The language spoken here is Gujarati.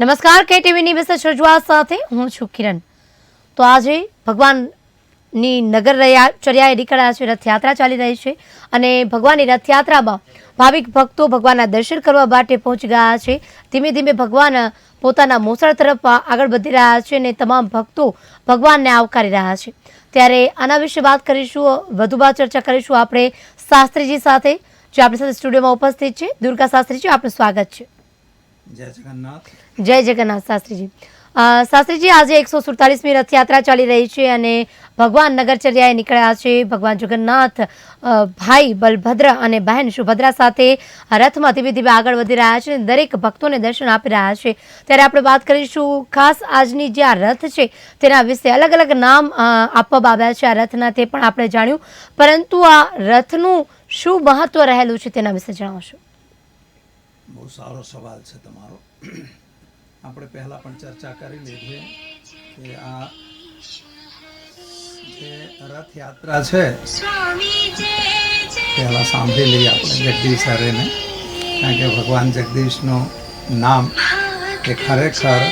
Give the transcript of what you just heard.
નમસ્કાર કે ટીવીની વિશેષ રજૂઆત સાથે હું છું કિરણ. તો આજે ભગવાનની નગર ચર્યાએ નીકળ્યા છે, રથયાત્રા ચાલી રહી છે અને ભગવાનની રથયાત્રામાં ભાવિક ભક્તો ભગવાનના દર્શન કરવા માટે પહોંચી ગયા છે. ધીમે ધીમે ભગવાન પોતાના મોસાળ તરફ આગળ વધી રહ્યા છે અને તમામ ભક્તો ભગવાનને આવકારી રહ્યા છે. ત્યારે આના વિશે વાત કરીશું, વધુમાં ચર્ચા કરીશું. આપણે શાસ્ત્રીજી સાથે, જે આપણી સાથે સ્ટુડિયોમાં ઉપસ્થિત છે, દુર્ગા શાસ્ત્રીજી, આપનું સ્વાગત છે. જય જગન્નાથ. શાસ્ત્રીજી. શાસ્ત્રીજી, આજે એકસો સુડતાલીસમી રથયાત્રા ચાલી રહી છે અને ભગવાન નગરચર્યાએ નીકળ્યા છે. ભગવાન જગન્નાથ ભાઈ બલભદ્ર અને બહેન સુભદ્રા સાથે રથમાં ધીમે ધીમે આગળ વધી રહ્યા છે દરેક ભક્તોને દર્શન આપી રહ્યા છે. ત્યારે આપણે વાત કરીશું ખાસ આજની જે આ રથ છે, તેના વિશે અલગ અલગ નામ આપવામાં આવ્યા છે આ રથના તે પણ આપણે જાણ્યું. પરંતુ આ રથનું શું મહત્વ રહેલું છે તેના વિશે જણાવશો. બહુ સારો સવાલ છે તમારો. આપણે પહેલાં પણ ચર્ચા કરી લીધી કે આ જે રથયાત્રા છે, પહેલાં સાંભળી લઈએ આપણે જગદીશ હરેને. કારણ કે ભગવાન જગદીશનું નામ એ ખરેખર